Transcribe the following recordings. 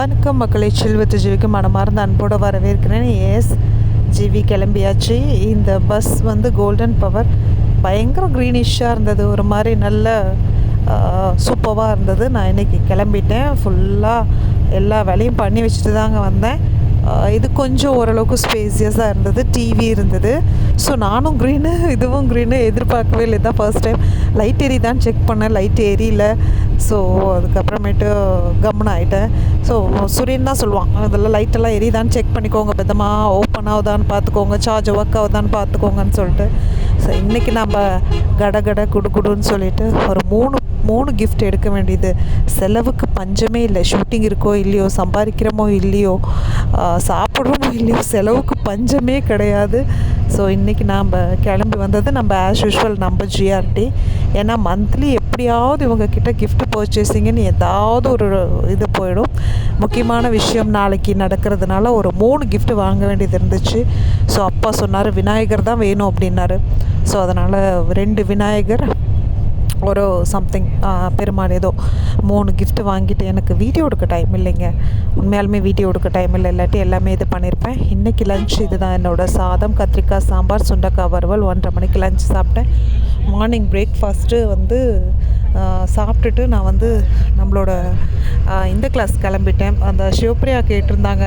வணக்கம் மக்களை செல்வத்து ஜீவிக்கு மனமார்ந்த அன்போடு வரவேற்கிறேன். எஸ் ஜிவி கிளம்பியாச்சு. இந்த பஸ் வந்து கோல்டன் பவர் பயங்கர க்ரீனிஷாக இருந்தது. ஒரு மாதிரி நல்ல சூப்பராக இருந்தது. நான் இன்றைக்கி கிளம்பிட்டேன். ஃபுல்லாக எல்லா வேலையும் பண்ணி வச்சுட்டு தாங்க வந்தேன். இது கொஞ்சம் ஓரளவுக்கு ஸ்பேசியஸாக இருந்தது. டிவி இருந்தது. ஸோ நானும் க்ரீனு இதுவும் க்ரீனு எதிர்பார்க்கவே இல்லை. தான் ஃபர்ஸ்ட் டைம் லைட் எரி தான் செக் பண்ணேன். லைட் எரியல ஸோ அதுக்கப்புறமேட்டு கம்முன்னு ஆகிட்டேன் ஸோ சுரின்னு தான் சொல்லுவான் அதெல்லாம் லைட்டெல்லாம் எரியுதான்னு செக் பண்ணிக்கோங்க. பெத்தமாக ஓப்பன் ஆகுதான்னு பார்த்துக்கோங்க. சார்ஜ் ஒர்க் ஆகுதான்னு பார்த்துக்கோங்கன்னு சொல்லிட்டு. ஸோ இன்றைக்கி நம்ம கட கட குடு குடுன்னு சொல்லிட்டு ஒரு மூணு மூணு கிஃப்ட் எடுக்க வேண்டியது. செலவுக்கு பஞ்சமே இல்லை. ஷூட்டிங் இருக்கோ இல்லையோ சம்பாதிக்கிறோமோ இல்லையோ சாப்பிட்றோமோ இல்லையோ செலவுக்கு பஞ்சமே கிடையாது. ஸோ இன்றைக்கி நாம் கிளம்பி வந்தது நம்ம ஆஸ் யூஷுவல் நம்ம ஜிஆர்டி ஏன்னா மந்த்லி எப்படியாவது இவங்கக்கிட்ட கிஃப்ட் gift பர்ச்சேசிங்கன்னு ஏதாவது ஒரு இது போயிடும். முக்கியமான விஷயம் நாளைக்கு நடக்கிறதுனால ஒரு மூணு கிஃப்ட் வாங்க வேண்டியது இருந்துச்சு. ஸோ அப்பா சொன்னார் விநாயகர் தான் வேணும் அப்படின்னாரு. ஸோ அதனால் ரெண்டு விநாயகர் ஒரு சம்திங் பெருமாள் ஏதோ மூணு கிஃப்ட் வாங்கிட்டு எனக்கு வீடியோ எடுக்க டைம் இல்லைங்க. உண்மையாலுமே வீடியோ எடுக்க டைம் இல்லை. இல்லாட்டி எல்லாமே இது பண்ணியிருப்பேன் இன்றைக்கி லஞ்ச் இதுதான் என்னோட சாதம் கத்திரிக்காய் சாம்பார் சுண்டக்காய் வறுவல் ஒன்றரை மணிக்கு லஞ்ச் சாப்பிட்டேன். மார்னிங் பிரேக்ஃபாஸ்ட்டு வந்து சாப்பிட்டுட்டு நான் வந்து நம்மளோட இந்த கிளாஸ் கிளம்பிட்டேன். அந்த சிவப்பிரியா கேட்டிருந்தாங்க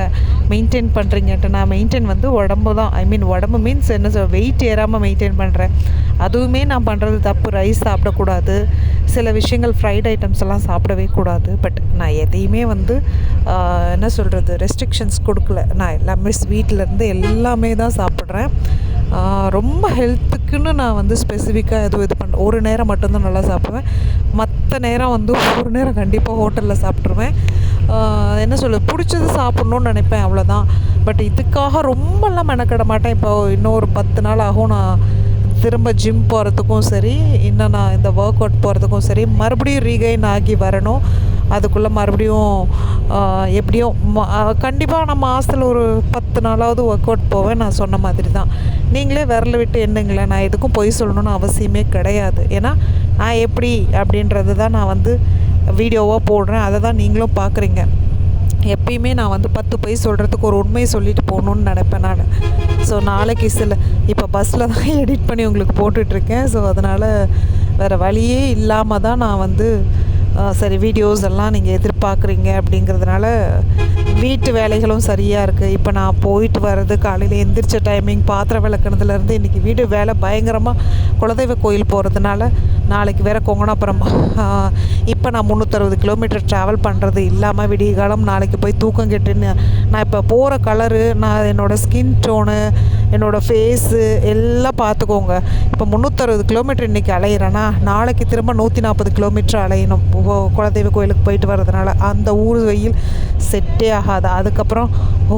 மெயின்டைன் பண்ணுறீங்கன்ட்டு நான் மெயின்டைன் வந்து உடம்பு தான். ஐ மீன் உடம்பு மீன்ஸ் என்ன சொல் வெயிட் ஏறாமல் மெயின்டைன் பண்ணுறேன் அதுவுமே நான் பண்ணுறது தப்பு. ரைஸ் சாப்பிடக்கூடாது. சில விஷயங்கள் ஃப்ரைட் ஐட்டம்ஸ் எல்லாம் சாப்பிடவே கூடாது. பட் நான் எதையுமே வந்து என்ன சொல்கிறது ரெஸ்ட்ரிக்ஷன்ஸ் கொடுக்கல. நான் எல்லாமே ஸ்வீட்லேருந்து எல்லாமே தான் சாப்பிட்றேன். ரொம்ப ஹெல்த்துக்குன்னு நான் வந்து ஸ்பெசிஃபிக்காக எதுவும் இது பண்ண ஒரு நேரம் மட்டும்தான் நல்லா சாப்பிடுவேன். மற்ற நேரம் வந்து ஒரு நேரம் கண்டிப்பாக ஹோட்டலில் சாப்பிட்ருவேன் என்ன சொல்ல பிடிச்சது சாப்பிட்ணுன்னு நினைப்பேன் அவ்வளோதான் பட் இதுக்காக ரொம்பலாம் மெனக்கிட மாட்டேன். இப்போ இன்னும் ஒரு பத்து நாள் ஆகும் நான் திரும்ப ஜிம் போகிறதுக்கும் சரி இன்னும் நான் இந்த ஒர்க் அவுட் போகிறதுக்கும் சரி மறுபடியும் ரீகைன் ஆகி வரணும். அதுக்குள்ளே மறுபடியும் எப்படியும் கண்டிப்பாக நான் மாதத்தில் ஒரு பத்து நாளாவது ஒர்க் அவுட் போவேன் நான் சொன்ன மாதிரி தான் நீங்களே விரல விட்டு என்னங்களேன் நான் எதுக்கும் பொய் சொல்லணும்னு அவசியமே கிடையாது. ஏன்னா நான் எப்படி அப்படின்றது தான் நான் வந்து வீடியோவாக போடுறேன் அதை தான் நீங்களும் பார்க்குறீங்க எப்பயுமே நான் வந்து பத்து பொய் சொல்கிறதுக்கு ஒரு உண்மையை சொல்லிட்டு போகணுன்னு நினைப்பேன் நான். ஸோ நாளைக்கு சில இப்போ பஸ்ஸில் தான் எடிட் பண்ணி உங்களுக்கு போட்டுட்ருக்கேன் ஸோ அதனால் வேறு வழியே இல்லாமல் தான் நான் வந்து சரி வீடியோஸ் எல்லாம் நீங்கள் எதிர்பார்க்குறீங்க அப்படிங்கிறதுனால வீட்டு வேலைகளும் சரியாக இருக்குது இப்போ நான் போயிட்டு வர்றது காலையில் எந்திரிச்ச டைமிங் பாத்திரம் விளக்குனதுலேருந்து இன்றைக்கி வீடு வேலை பயங்கரமாக குலதெய்வ கோயில் போகிறதுனால நாளைக்கு வேறு கொங்கனாபுரம். இப்போ நான் முந்நூற்றறுபது கிலோமீட்டர் ட்ராவல் பண்ணுறது இல்லாமல் விடிய காலம் நாளைக்கு போய் தூக்கம் கெட்டுன்னு நான் இப்போ போகிற கலரு நான் என்னோடய ஸ்கின் டோனு என்னோடய ஃபேஸு எல்லாம் பார்த்துக்கோங்க இப்போ முந்நூற்றறுபது கிலோமீட்டர் இன்றைக்கி அலையிறேன்னா நாளைக்கு திரும்ப நூற்றி நாற்பது கிலோமீட்டர் அலையணும் குலதெய்வ கோயிலுக்கு போயிட்டு வர்றதுனால அந்த ஊர் வெயில் செட்டே ஆகாது அதுக்கப்புறம்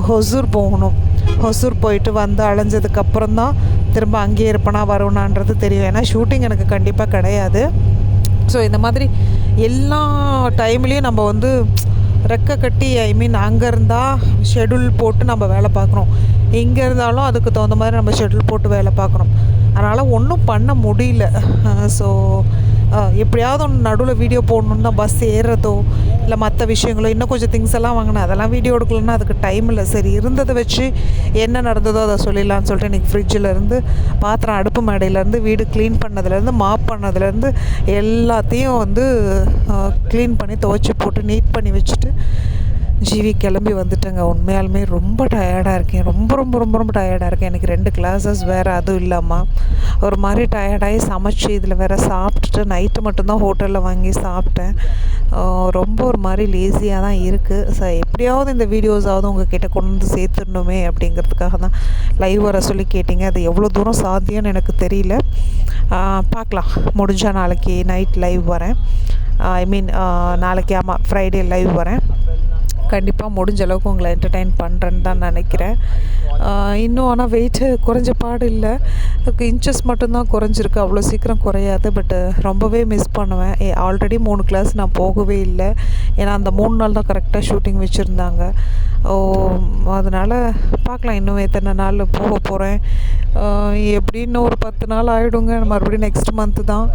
ஹொசூர் போகணும். ஹொசூர் போயிட்டு வந்து அலைஞ்சதுக்கப்புறம் தான் திரும்ப அங்கேயே இருப்பேனா வருவனான்றது தெரியும். ஏன்னா ஷூட்டிங் எனக்கு கண்டிப்பாக கிடையாது. ஸோ இந்த மாதிரி எல்லா டைம்லேயும் நம்ம வந்து ரெக்கை கட்டி ஐ மீன் அங்கே இருந்தால் ஷெடியூல் போட்டு நம்ம வேலை பார்க்குறோம் எங்கே இருந்தாலும் அதுக்கு தகுந்த மாதிரி நம்ம ஷெடியூல் போட்டு வேலை பார்க்குறோம் அதனால் ஒன்றும் பண்ண முடியல. ஸோ எப்படியாவது ஒன்று நடுவில் வீடியோ போடணுன்னு தான் பஸ் ஏறுறதோ இல்லை மற்ற விஷயங்களோ இன்னும் கொஞ்சம் திங்ஸ் எல்லாம் வாங்கினேன். அதெல்லாம் வீடியோ எடுக்கலன்னா அதுக்கு டைம் இல்லை. சரி இருந்ததை வச்சு என்ன நடந்ததோ அதை சொல்லிடலாம்னு சொல்லிட்டு இன்றைக்கி ஃப்ரிட்ஜிலேருந்து பாத்திரம் அடுப்பு மேடையிலேருந்து வீடு க்ளீன் பண்ணதுலேருந்து மாப் பண்ணதுலேருந்து எல்லாத்தையும் வந்து க்ளீன் பண்ணி துவைச்சி போட்டு நீட் பண்ணி வச்சுட்டு ஜிவி கிளம்பி வந்துட்டேங்க. உண்மையாலுமே ரொம்ப டயர்டாக இருக்கேன். ரொம்ப ரொம்ப ரொம்ப ரொம்ப டயர்டாக இருக்கேன். எனக்கு ரெண்டு கிளாஸஸ் வேறு அதுவும் இல்லாமல் ஒரு மாதிரி டயர்டாகி சமைச்சு இதில் வேறு சாப்பிட்டுட்டு நைட்டு மட்டும்தான் ஹோட்டலில் வாங்கி சாப்பிட்டேன். ரொம்ப ஒரு மாதிரி லேசியாக தான் இருக்குது ஸோ எப்படியாவது இந்த வீடியோஸாவது உங்ககிட்ட கொண்டு வந்து சேர்த்துடணுமே அப்படிங்கிறதுக்காக தான் லைவ் வர சொல்லி கேட்டிங்க. அது எவ்வளோ தூரம் சாத்தியம்னு எனக்கு தெரியல. பார்க்கலாம். முடிஞ்சால் நாளைக்கு நைட் லைவ் வரேன். ஐ மீன் நாளைக்கு ஆமாம் ஃப்ரைடே லைவ் வரேன். கண்டிப்பாக முடிஞ்ச அளவுக்கு உங்களை என்டர்டெயின் பண்ணுறேன்னு தான் நினைக்கிறேன். இன்னும் ஆனால் வெயிட்டு குறைஞ்ச பாடு இல்லை. இன்ச்சஸ் மட்டும்தான் குறைஞ்சிருக்கு. அவ்வளோ சீக்கிரம் குறையாது. பட்டு ரொம்பவே மிஸ் பண்ணுவேன். ஆல்ரெடி மூணு கிளாஸ் நான் போகவே இல்லை. ஏன்னா அந்த மூணு நாள் தான் கரெக்டாக ஷூட்டிங் வச்சுருந்தாங்க. ஓ அதனால் பார்க்கலாம். இன்னும் எத்தனை நாள் போக போகிறேன் எப்படின்னு ஒரு பத்து நாள் ஆகிடுங்க மறுபடியும் நெக்ஸ்ட் மந்த்து தான்.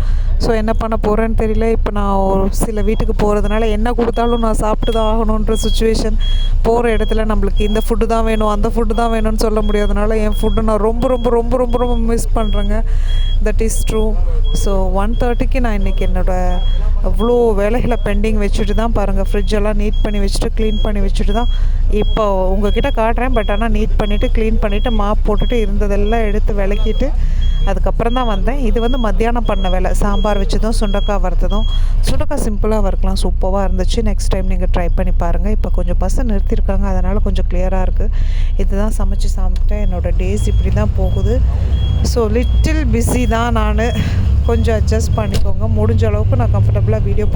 ஸோ என்ன பண்ண போகிறேன்னு தெரியல. இப்போ நான் ஒரு சில வீட்டுக்கு போகிறதுனால என்ன கொடுத்தாலும் நான் சாப்பிட்டு தான் ஆகணுன்ற சுச்சுவேஷன் போகிற இடத்துல நம்மளுக்கு இந்த ஃபுட்டு தான் வேணும் அந்த ஃபுட்டு தான் வேணும்னு சொல்ல முடியாதனால என் ஃபுட்டு நான் ரொம்ப ரொம்ப ரொம்ப ரொம்ப ரொம்ப மிஸ் பண்ணுறேங்க that is true so one தேர்ட்டிக்கு நான் இன்றைக்கி என்னோடய அவ்வளோ வேலைகளை பெண்டிங் வச்சுட்டு தான் பாருங்கள் ஃப்ரிட்ஜெல்லாம் நீட் பண்ணி வச்சுட்டு க்ளீன் பண்ணி வச்சுட்டு தான். இப்போ உங்ககிட்ட காட்டுறேன். பட் ஆனால் நீட் பண்ணிவிட்டு க்ளீன் பண்ணிவிட்டு மாப் போட்டுட்டு இருந்ததெல்லாம் எடுத்து விளக்கிட்டு அதுக்கப்புறம் தான் வந்தேன். இது வந்து மத்தியானம் பண்ண வேலை. சாம்பார் வச்சதும் சுண்டக்காய் வறுத்ததும். சுண்டக்காய் சிம்பிளாக வறுக்கலாம். சூப்பராக இருந்துச்சு. நெக்ஸ்ட் டைம் நீங்கள் ட்ரை பண்ணி பாருங்கள் இப்போ கொஞ்சம் பஸ்ஸை நிறுத்தியிருக்காங்க அதனால் கொஞ்சம் கிளியராக இருக்குது இதுதான் சமைச்சு சாப்பிட்டேன் என்னோடய டேஸ் இப்படி தான் போகுது. ஸோ லிட்டில் பிஸி தான் நான். கொஞ்சம் அட்ஜஸ்ட் பண்ணிக்கோங்க. முடிஞ்ச அளவுக்கு நான் கம்ஃபர்டபுளாக வீடியோ